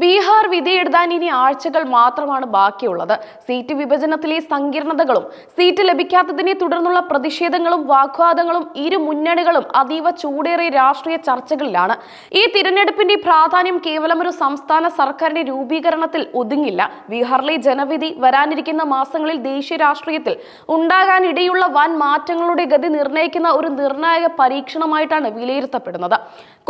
ബീഹാർ വിധി എഴുതാൻ ഇനി ആഴ്ചകൾ മാത്രമാണ് ബാക്കിയുള്ളത്. സീറ്റ് വിഭജനത്തിലെ സങ്കീർണതകളും സീറ്റ് ലഭിക്കാത്തതിനെ തുടർന്നുള്ള പ്രതിഷേധങ്ങളും വാഗ്വാദങ്ങളും ഇരു മുന്നണികളും അതീവ ചൂടേറിയ രാഷ്ട്രീയ ചർച്ചകളിലാണ്. ഈ തിരഞ്ഞെടുപ്പിന്റെ പ്രാധാന്യം കേവലം ഒരു സംസ്ഥാന സർക്കാരിന്റെ രൂപീകരണത്തിൽ ഒതുങ്ങില്ല. ബീഹാറിലെ ജനവിധി വരാനിരിക്കുന്ന മാസങ്ങളിൽ ദേശീയ രാഷ്ട്രീയത്തിൽ ഉണ്ടാകാനിടയുള്ള വൻ മാറ്റങ്ങളുടെ ഗതി നിർണയിക്കുന്ന ഒരു നിർണായക പരീക്ഷണമായിട്ടാണ് വിലയിരുത്തപ്പെടുന്നത്.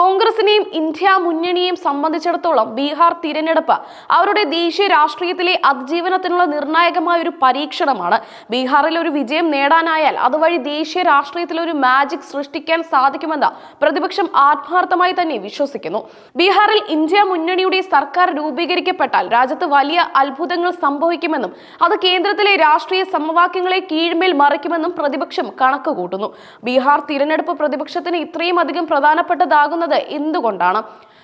കോൺഗ്രസിനെയും ഇന്ത്യ മുന്നണിയെയും സംബന്ധിച്ചിടത്തോളം ബീഹാർ തിരഞ്ഞെടുപ്പ്. അവരുടെ ദേശീയ രാഷ്ട്രീയത്തിലെ അതിജീവനത്തിനുള്ള നിർണായകമായ ഒരു പരീക്ഷണമാണ്. ബീഹാറിൽ ഒരു വിജയം നേടാനായാൽ അതുവഴി ദേശീയ രാഷ്ട്രീയത്തിൽ ഒരു മാജിക് സൃഷ്ടിക്കാൻ സാധിക്കുമെന്ന് പ്രതിപക്ഷം ആത്മാർത്ഥമായി തന്നെ വിശ്വസിക്കുന്നു. ബീഹാറിൽ ഇന്ത്യ മുന്നണിയുടെ സർക്കാർ രൂപീകരിക്കപ്പെട്ടാൽ രാജ്യത്ത് വലിയ അത്ഭുതങ്ങൾ സംഭവിക്കുമെന്നും അത് കേന്ദ്രത്തിലെ രാഷ്ട്രീയ സമവാക്യങ്ങളെ കീഴ്മേൽ മറിക്കുമെന്നും പ്രതിപക്ഷം കണക്ക് കൂട്ടുന്നു ബീഹാർ തിരഞ്ഞെടുപ്പ് പ്രതിപക്ഷത്തിന് ഇത്രയും അധികം പ്രധാനപ്പെട്ടതാകുന്നത് എന്തുകൊണ്ടാണ്?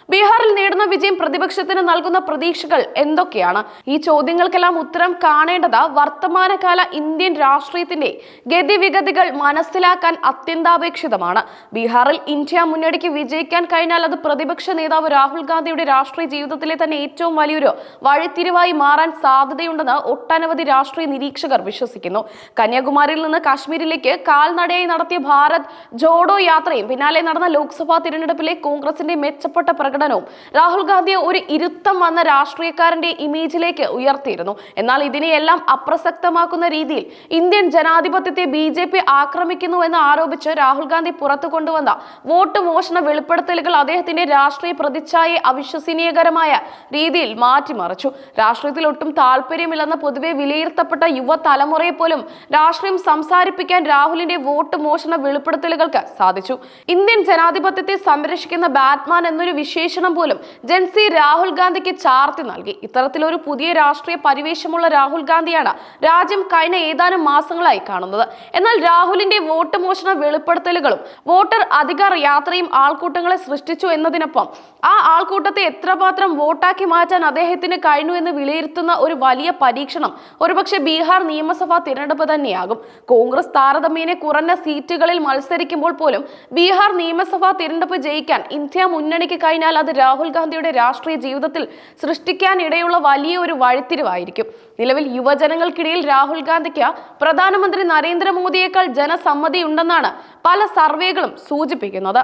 ബീഹാറിൽ നേടുന്ന വിജയം പ്രതിപക്ഷത്തിന് നൽകുന്ന പ്രതീക്ഷകൾ എന്തൊക്കെയാണ്? ഈ ചോദ്യങ്ങൾക്കെല്ലാം ഉത്തരം കാണേണ്ടത് വർത്തമാനകാല ഇന്ത്യൻ രാഷ്ട്രീയത്തിന്റെ ഗതിവിഗതികൾ മനസ്സിലാക്കാൻ അത്യന്താപേക്ഷിതമാണ്. ബീഹാറിൽ ഇന്ത്യ മുന്നണിക്ക് വിജയിക്കാൻ കഴിഞ്ഞാൽ അത് പ്രതിപക്ഷ നേതാവ് രാഹുൽ ഗാന്ധിയുടെ രാഷ്ട്രീയ ജീവിതത്തിലെ തന്നെ ഏറ്റവും വലിയൊരു വഴിത്തിരിവായി മാറാൻ സാധ്യതയുണ്ടെന്ന് ഒട്ടനവധി രാഷ്ട്രീയ നിരീക്ഷകർ വിശ്വസിക്കുന്നു. കന്യാകുമാരിയിൽ നിന്ന് കാശ്മീരിലേക്ക് കാൽനടയായി നടത്തിയ ഭാരത് ജോഡോ യാത്രയും പിന്നാലെ നടന്ന ലോക്സഭാ തിരഞ്ഞെടുപ്പിലെ കോൺഗ്രസിന്റെ മെച്ചപ്പെട്ട പ്രകടനവും രാഹുൽ ഗാന്ധിയെ ഒരു ഇരുത്തം വന്ന രാഷ്ട്രീയക്കാരന്റെ ഇമേജിലേക്ക് ഉയർത്തിയിരുന്നു. എന്നാൽ ഇതിനെയെല്ലാം അപ്രസക്തമാക്കുന്ന രീതിയിൽ ഇന്ത്യൻ ജനാധിപത്യത്തെ ബി ജെ പി ആക്രമിക്കുന്നു എന്ന് ആരോപിച്ച് രാഹുൽ ഗാന്ധി പുറത്തു കൊണ്ടുവന്ന വോട്ട് മോഷണ വെളിപ്പെടുത്തലുകൾ അദ്ദേഹത്തിന്റെ രാഷ്ട്രീയ പ്രതിച്ഛായയെ അവിശ്വസനീയകരമായ രീതിയിൽ മാറ്റിമറിച്ചു. രാഷ്ട്രീയത്തിൽ ഒട്ടും താല്പര്യമില്ലെന്ന് പൊതുവെ വിലയിരുത്തപ്പെട്ട യുവതലമുറയെ പോലും രാഷ്ട്രീയം സംസാരിപ്പിക്കാൻ രാഹുലിന്റെ വോട്ട് മോഷണ വെളിപ്പെടുത്തലുകൾക്ക് സാധിച്ചു. ഇന്ത്യൻ ജനാധിപത്യത്തെ സംരക്ഷിക്കുന്ന ബാറ്റ്മാൻ എന്നൊരു വിശേഷണം പോലും ജൻസി രാഹുൽ ഗാന്ധിക്ക് ചാർത്തി നൽകി. ഇത്തരത്തിലൊരു പുതിയ രാഷ്ട്രീയ പരിവേഷമുള്ള രാഹുൽ ഗാന്ധിയാണ് രാജ്യം കഴിഞ്ഞ ഏതാനും മാസങ്ങളായി കാണുന്നത്. എന്നാൽ രാഹുലിന്റെ വോട്ട് മോഷണ വെളിപ്പെടുത്തലുകളും വോട്ടർ അധികാർ യാത്രയും ആൾക്കൂട്ടങ്ങളെ സൃഷ്ടിച്ചു എന്നതിനൊപ്പം ആ ആൾക്കൂട്ടത്തെ എത്രമാത്രം വോട്ടാക്കി മാറ്റാൻ അദ്ദേഹത്തിന് കഴിഞ്ഞു എന്ന് വിലയിരുത്തുന്ന ഒരു വലിയ പരീക്ഷണം ഒരുപക്ഷെ ബീഹാർ നിയമസഭാ തിരഞ്ഞെടുപ്പ് തന്നെയാകും. കോൺഗ്രസ് താരതമ്യേന കുറഞ്ഞ സീറ്റുകളിൽ മത്സരിക്കുമ്പോൾ പോലും ബീഹാർ നിയമസഭാ തിരഞ്ഞെടുപ്പ് ജയിക്കാൻ ഇന്ത്യ മുന്നണിക്ക് കഴിഞ്ഞാൽ അത് രാഹുൽ ഗാന്ധിയുടെ രാഷ്ട്രീയ ജീവിതത്തിൽ സൃഷ്ടിക്കാനിടയുള്ള വലിയ ഒരു വഴിത്തിരിവായിരിക്കും. നിലവിൽ യുവജനങ്ങൾക്കിടയിൽ രാഹുൽ ഗാന്ധിക്ക് പ്രധാനമന്ത്രി നരേന്ദ്രമോദിയേക്കാൾ ജനസമ്മതിയുണ്ടെന്നാണ് പല സർവേകളും സൂചിപ്പിക്കുന്നത്.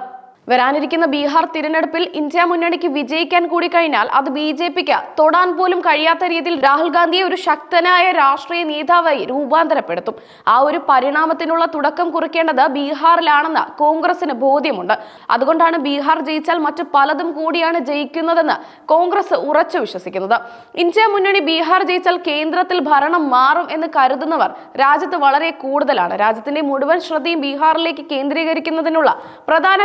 വരാനിരിക്കുന്ന ബീഹാർ തിരഞ്ഞെടുപ്പിൽ ഇന്ത്യ മുന്നണിക്ക് വിജയിക്കാൻ കൂടി കഴിഞ്ഞാൽ അത് ബി ജെ പിക്ക് തൊടാൻ പോലും കഴിയാത്ത രീതിയിൽ രാഹുൽ ഗാന്ധിയെ ഒരു ശക്തനായ രാഷ്ട്രീയ നേതാവായി രൂപാന്തരപ്പെടുത്തും. ആ ഒരു പരിണാമത്തിനുള്ള തുടക്കം കുറിക്കേണ്ടത് ബീഹാറിലാണെന്ന് കോൺഗ്രസിന് ബോധ്യമുണ്ട്. അതുകൊണ്ടാണ് ബീഹാർ ജയിച്ചാൽ മറ്റു പലതും കൂടിയാണ് ജയിക്കുന്നതെന്ന് കോൺഗ്രസ് ഉറച്ചു വിശ്വസിക്കുന്നത്. ഇന്ത്യ മുന്നണി ബീഹാർ ജയിച്ചാൽ കേന്ദ്രത്തിൽ ഭരണം മാറും എന്ന് കരുതുന്നവർ രാജ്യത്ത് വളരെ കൂടുതലാണ്. രാജ്യത്തിന്റെ മുഴുവൻ ശ്രദ്ധയും ബീഹാറിലേക്ക് കേന്ദ്രീകരിക്കുന്നതിനുള്ള പ്രധാന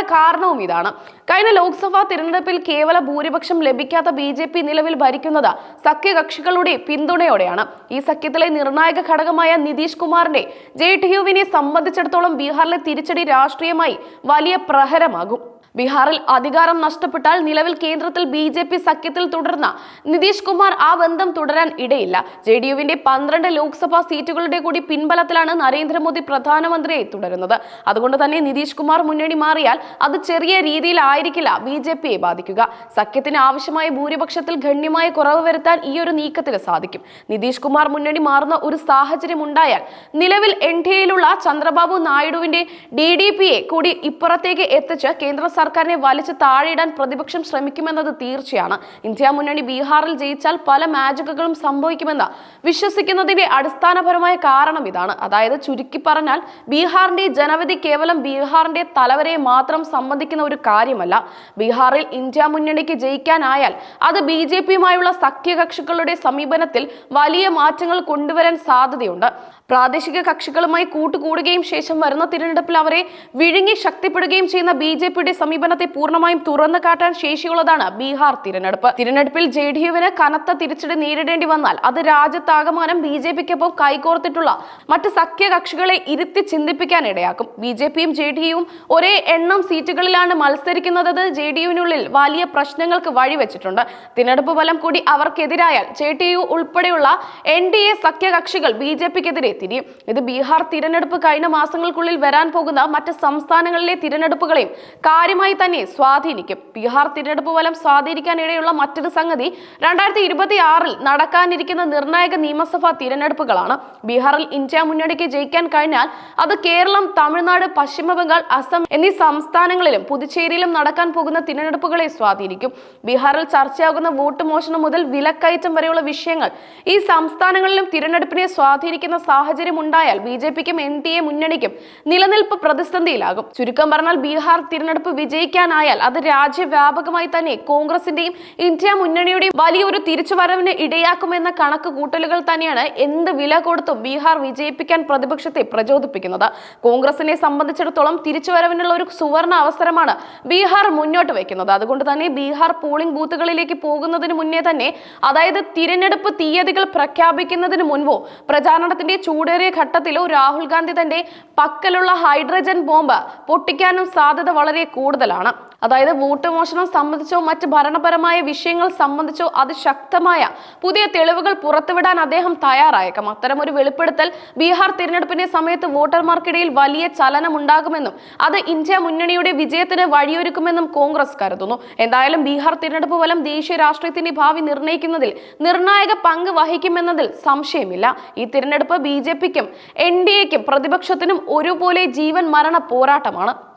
കാരണവും ഇതാണ്. കഴിഞ്ഞ ലോക്സഭാ തിരഞ്ഞെടുപ്പിൽ കേവല ഭൂരിപക്ഷം ലഭിക്കാത്ത ബി ജെ പി നിലവിൽ ഭരിക്കുന്നത് സഖ്യകക്ഷികളുടെ പിന്തുണയോടെയാണ്. ഈ സഖ്യത്തിലെ നിർണായക ഘടകമായ നിതീഷ് കുമാറിന്റെ ജെ ടി യുവിനെ സംബന്ധിച്ചിടത്തോളം ബീഹാറിലെ തിരിച്ചടി രാഷ്ട്രീയമായി വലിയ പ്രഹരമാകും. ബീഹാറിൽ അധികാരം നഷ്ടപ്പെട്ടാൽ നിലവിൽ കേന്ദ്രത്തിൽ ബി ജെ പി സഖ്യത്തിൽ തുടർന്ന നിതീഷ് കുമാർ ആ ബന്ധം തുടരാൻ ഇടയില്ല. ജെ ഡി യുവിന്റെ പന്ത്രണ്ട് ലോക്സഭാ സീറ്റുകളുടെ കൂടി പിൻബലത്തിലാണ് നരേന്ദ്രമോദി പ്രധാനമന്ത്രിയായി തുടരുന്നത്. അതുകൊണ്ട് തന്നെ നിതീഷ് കുമാർ മുന്നണി മാറിയാൽ അത് ചെറിയ രീതിയിലായിരിക്കില്ല ബി ജെ പിയെ ബാധിക്കുക. സഖ്യത്തിന് ആവശ്യമായ ഭൂരിപക്ഷത്തിൽ ഗണ്യമായ കുറവ് വരുത്താൻ ഈ ഒരു നീക്കത്തിന് സാധിക്കും. നിതീഷ് കുമാർ മുന്നണി മാറുന്ന ഒരു സാഹചര്യം ഉണ്ടായാൽ നിലവിൽ എൻ ഡി എയിലുള്ള ചന്ദ്രബാബു നായിഡുവിന്റെ ഡി ഡി പിയെ കൂടി ഇപ്പുറത്തേക്ക് എത്തിച്ച് കേന്ദ്ര സർക്കാരിനെ വലിച്ചു താഴെയിടാൻ പ്രതിപക്ഷം ശ്രമിക്കുമെന്നത് തീർച്ചയാണ്. ഇന്ത്യ മുന്നണി ബീഹാറിൽ ജയിച്ചാൽ പല മാജിക്കുകളും സംഭവിക്കുമെന്ന വിശ്വസിക്കുന്നതിന്റെ അടിസ്ഥാനപരമായ കാരണം ഇതാണ്. അതായത് ചുരുക്കി പറഞ്ഞാൽ ബീഹാറിന്റെ ജനവിധി കേവലം ബീഹാറിന്റെ തലവരെ മാത്രം സംബന്ധിക്കുന്ന ഒരു കാര്യമല്ല. ബീഹാറിൽ ഇന്ത്യ മുന്നണിക്ക് ജയിക്കാനായാൽ അത് ബി ജെ പിയുമായുള്ള സഖ്യകക്ഷികളുടെ സമീപനത്തിൽ വലിയ മാറ്റങ്ങൾ കൊണ്ടുവരാൻ സാധ്യതയുണ്ട്. പ്രാദേശിക കക്ഷികളുമായി കൂട്ടുകൂടുകയും ശേഷം വരുന്ന തിരഞ്ഞെടുപ്പിൽ അവരെ വിഴുങ്ങി ശക്തിപ്പെടുകയും ചെയ്യുന്ന ബി ജെ പിയുടെ സമീപനത്തെ പൂർണമായും തുറന്നു കാട്ടാൻ ശേഷിയുള്ളതാണ് ബീഹാർ തിരഞ്ഞെടുപ്പ്. തിരഞ്ഞെടുപ്പിൽ ജെ ഡി യുവിന് കനത്ത തിരിച്ചടി നേരിടേണ്ടി വന്നാൽ അത് രാജ്യത്താകമാനം ബി ജെ പിക്കൊപ്പം കൈകോർത്തിട്ടുള്ള മറ്റ് സഖ്യ കക്ഷികളെ ഇരുത്തി ചിന്തിപ്പിക്കാൻ ഇടയാക്കും. ബി ജെ പിയും ജെ ഡി യുവും ഒരേ എണ്ണം സീറ്റുകളിലാണ് മത്സരിക്കുന്നത് ജെ ഡി യുവിനുള്ളിൽ വലിയ പ്രശ്നങ്ങൾക്ക് വഴിവെച്ചിട്ടുണ്ട്. തിരഞ്ഞെടുപ്പ് ഫലം കൂടി അവർക്കെതിരായാൽ ജെ ഡി യു ഉൾപ്പെടെയുള്ള എൻ ഡി എ സഖ്യകക്ഷികൾ ബി ജെ പിക്കെതിരെ തിരിയും. ഇത് ബീഹാർ തിരഞ്ഞെടുപ്പ് കഴിഞ്ഞ മാസങ്ങൾക്കുള്ളിൽ വരാൻ പോകുന്ന മറ്റ് സംസ്ഥാനങ്ങളിലെ തിരഞ്ഞെടുപ്പുകളെയും കാര്യമായി തന്നെ സ്വാധീനിക്കും. ബീഹാർ തിരഞ്ഞെടുപ്പ് ഫലം സ്വാധീനിക്കാനിടയുള്ള മറ്റൊരു സംഗതി രണ്ടായിരത്തി ഇരുപത്തി ആറിൽ നടക്കാനിരിക്കുന്ന നിർണായക നിയമസഭാ തിരഞ്ഞെടുപ്പുകളാണ്. ബീഹാറിൽ ഇന്ത്യ മുന്നണിക്ക് ജയിക്കാൻ കഴിഞ്ഞാൽ അത് കേരളം തമിഴ്നാട് പശ്ചിമബംഗാൾ അസം എന്നീ സംസ്ഥാനങ്ങളിലും പുതുച്ചേരിയിലും നടക്കാൻ പോകുന്ന തിരഞ്ഞെടുപ്പുകളെ സ്വാധീനിക്കും. ബീഹാറിൽ ചർച്ചയാകുന്ന വോട്ട് മോഷണം മുതൽ വിലക്കയറ്റം വരെയുള്ള വിഷയങ്ങൾ ഈ സംസ്ഥാനങ്ങളിലും തിരഞ്ഞെടുപ്പിനെ സ്വാധീനിക്കുന്ന സാഹചര്യം ഉണ്ടായാൽ ബി ജെ പിക്കും എൻ ഡി എ മുന്നണിക്കും നിലനിൽപ്പ് പ്രതിസന്ധിയിലാകും. ചുരുക്കം പറഞ്ഞാൽ ബീഹാർ തിരഞ്ഞെടുപ്പ് വിജയിക്കാനായാൽ അത് രാജ്യവ്യാപകമായി തന്നെ കോൺഗ്രസിന്റെയും ഇന്ത്യ മുന്നണിയുടെയും വലിയൊരു തിരിച്ചുവരവിന് ഇടയാക്കുമെന്ന കണക്ക് കൂട്ടലുകൾ തന്നെയാണ് എന്ത് വില കൊടുത്തും ബീഹാർ വിജയിപ്പിക്കാൻ പ്രതിപക്ഷത്തെ പ്രചോദിപ്പിക്കുന്നത്. കോൺഗ്രസിനെ സംബന്ധിച്ചിടത്തോളം തിരിച്ചുവരവിനുള്ള ഒരു സുവർണ അവസരമാണ് ബീഹാർ മുന്നോട്ട് വയ്ക്കുന്നത്. അതുകൊണ്ട് തന്നെ ബീഹാർ പോളിംഗ് ബൂത്തുകളിലേക്ക് പോകുന്നതിന് മുന്നേ തന്നെ അതായത് തിരഞ്ഞെടുപ്പ് തീയതികൾ പ്രഖ്യാപിക്കുന്നതിന് മുൻപോ പ്രചാരണത്തിന്റെ ചൂടേറിയ ഘട്ടത്തിലോ രാഹുൽ ഗാന്ധി തന്റെ പക്കലുള്ള ഹൈഡ്രജൻ ബോംബ് പൊട്ടിക്കാനും സാധ്യത വളരെ കൂടുതലാണ്. അതായത് വോട്ട് മോഷണം സംബന്ധിച്ചോ മറ്റ് ഭരണപരമായ വിഷയങ്ങൾ സംബന്ധിച്ചോ അത് ശക്തമായ പുതിയ തെളിവുകൾ പുറത്തുവിടാൻ അദ്ദേഹം തയ്യാറായേക്കാം. ഒരു വെളിപ്പെടുത്തൽ ബീഹാർ തിരഞ്ഞെടുപ്പിന്റെ സമയത്ത് വോട്ടർമാർക്കിടയിൽ വലിയ ചലനമുണ്ടാകുമെന്നും അത് ഇന്ത്യ മുന്നണിയുടെ വിജയത്തിന് വഴിയൊരുക്കുമെന്നും കോൺഗ്രസ് കരുതുന്നു. എന്തായാലും ബീഹാർ തിരഞ്ഞെടുപ്പ് ഫലം ദേശീയ രാഷ്ട്രീയത്തിന്റെ ഭാവി നിർണയിക്കുന്നതിൽ നിർണായക പങ്ക് വഹിക്കുമെന്നതിൽ സംശയമില്ല. ഈ തിരഞ്ഞെടുപ്പ് ബി ജെ പിക്കും എൻ ഡി എക്കും പ്രതിപക്ഷത്തിനും ഒരുപോലെ ജീവൻ മരണ പോരാട്ടമാണ്.